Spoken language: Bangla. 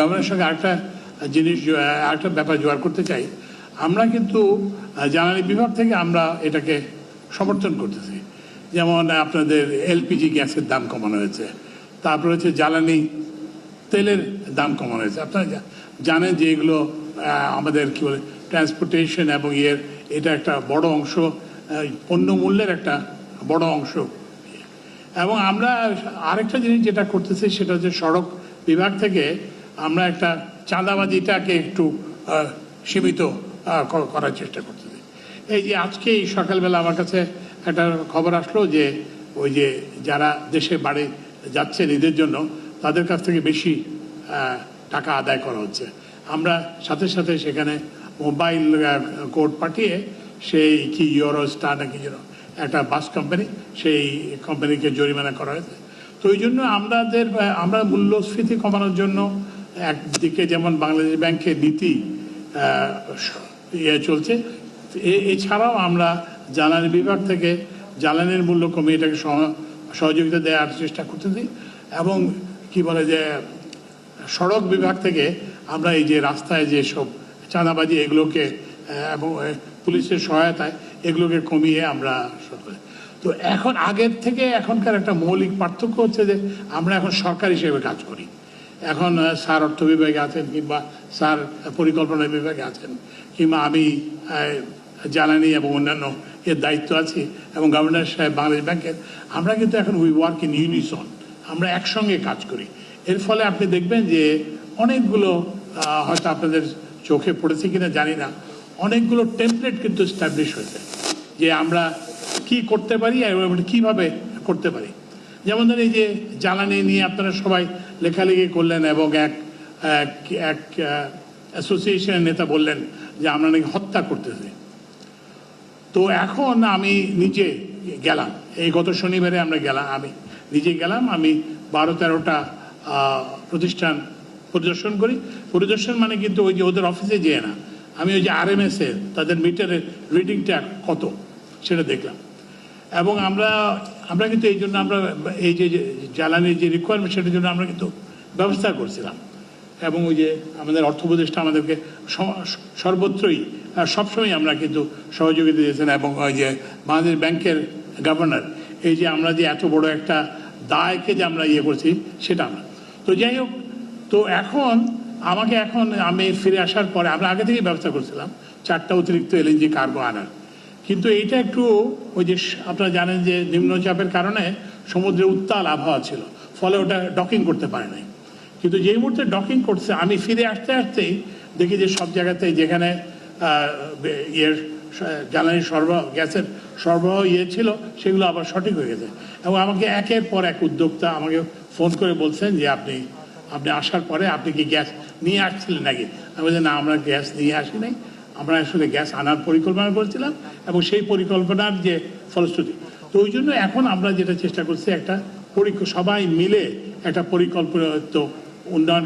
গভর্নরের সঙ্গে আরেকটা জিনিস আরেকটা ব্যাপার জোগাড় করতে চাই। আমরা কিন্তু জ্বালানি বিভাগ থেকে আমরা এটাকে সমর্থন করতেছি। যেমন আপনাদের এলপিজি গ্যাসের দাম কমানো হয়েছে, তারপর হচ্ছে জ্বালানি তেলের দাম কমানো হয়েছে। আপনারা জানেন যে এগুলো আমাদের কি বলে ট্রান্সপোর্টেশন এবং ইয়ের এটা একটা বড় অংশ পণ্য মূল্যের একটা বড় অংশ। এবং আমরা আরেকটা জিনিস যেটা করতেছি, সেটা হচ্ছে সড়ক বিভাগ থেকে আমরা একটা চাঁদাবাজিটাকে একটু সীমিত করার চেষ্টা করতেছি। এই যে আজকে এই সকালবেলা আমার কাছে একটা খবর আসলো যে, ওই যে যারা দেশে বাড়ি যাচ্ছে ঈদের জন্য, তাদের কাছ থেকে বেশি টাকা আদায় করা হচ্ছে। আমরা সাথে সাথে সেখানে মোবাইল কোড পাঠিয়ে সেই কি ইউরো স্টার নাকি যেন একটা বাস কোম্পানি সেই কোম্পানিকে জরিমানা করা হয়েছে। তো ওই জন্য আমাদের আমরা মূল্যস্ফীতি কমানোর জন্য একদিকে যেমন বাংলাদেশ ব্যাংকের নীতি ইয়ে চলছে এছাড়াও আমরা জ্বালানি বিভাগ থেকে জ্বালানির মূল্য কমিয়ে এটাকে সহ- সহযোগিতা দেওয়ার চেষ্টা করতেছি এবং কি বলে যে, সড়ক বিভাগ থেকে আমরা এই যে রাস্তায় যে সব চাঁদাবাজি এগুলোকে এবং পুলিশের সহায়তায় এগুলোকে কমিয়ে আমরা তো এখন আগের থেকে এখনকার একটা মৌলিক পার্থক্য হচ্ছে যে আমরা এখন সরকার হিসেবে কাজ করি। এখন স্যার অর্থ বিভাগে আছেন কিংবা স্যার পরিকল্পনা বিভাগে আছেন, কিংবা আমি জ্বালানি এবং অন্যান্য এর দায়িত্ব আছি এবং গভর্নর সাহেব বাংলাদেশ ব্যাংকের, আমরা কিন্তু এখন উই ওয়ার্ক ইন ইউনিসন আমরা একসঙ্গে কাজ করি। এর ফলে আপনি দেখবেন যে অনেকগুলো হয়তো আপনাদের চোখে পড়েছে কিনা জানি না, অনেকগুলো টেমপ্লেট কিন্তু স্ট্যাবলিশ হয়েছে যে আমরা কি করতে পারি এবং কীভাবে করতে পারি। যেমন ধরেন এই যে জ্বালানি নিয়ে আপনারা সবাই লেখালেখি করলেন এবং এক এক অ্যাসোসিয়েশনের নেতা বললেন যে আমরা নাকি হত্যা করতেছি। তো এখন আমি নিজে গেলাম। এই গত শনিবারে আমরা গেলাম আমি নিজে গেলাম, আমি বারো তেরোটা প্রতিষ্ঠান পরিদর্শন করি। পরিদর্শন মানে কিন্তু ওই যে ওদের অফিসে যেয়ে না। আমি ওই যে আর এম এস এর তাদের মিটারের রিডিংটা কত সেটা দেখলাম। এবং আমরা আমরা কিন্তু এই জন্য আমরা, এই যে জ্বালানির যে রিকোয়ারমেন্ট সেটার জন্য আমরা কিন্তু ব্যবস্থা করছিলাম। এবং ওই যে আমাদের অর্থ উপদেষ্টা আমাদেরকে সর্বত্রই সবসময় আমরা কিন্তু সহযোগিতা দিয়েছেন এবং ওই যে বাংলাদেশ ব্যাংকের গভর্নর এই যে আমরা যে এত বড় একটা দায়কে যে আমরা ইয়ে করছি সেটা আমরা। তো যাই হোক, তো এখন আমাকে এখন আমি ফিরে আসার পরে আমরা আগে থেকেই ব্যবস্থা করছিলাম চারটা অতিরিক্ত এলএনজি কার্গো আনার। কিন্তু এইটা একটু ওই যে আপনারা জানেন যে নিম্নচাপের কারণে সমুদ্রে উত্তাল আবহাওয়া ছিল, ফলে ওটা ডকিং করতে পারে নাই। কিন্তু যেই মুহূর্তে ডকিং করছে, আমি ফিরে আসতে আসতেই দেখি যে সব জায়গাতেই যেখানে ইয়ের জ্বালানি সরবরাহ, গ্যাসের সরবরাহ ইয়ে ছিল, সেগুলো আবার সঠিক হয়ে গেছে। এবং আমাকে একের পর এক উদ্যোক্তা আমাকে ফোন করে বলছেন যে আপনি আপনি আসার পরে আপনি কি গ্যাস নিয়ে আসছিলেন নাকি? আমি বলছি না, আমরা গ্যাস নিয়ে আসি নাই। আমরা আসলে গ্যাস আনার পরিকল্পনা করেছিলাম এবং সেই পরিকল্পনার যে ফলশ্রুতি। তো ওই জন্য এখন আমরা যেটা চেষ্টা করছি একটা সবাই মিলে একটা পরিকল্পিত উন্নয়ন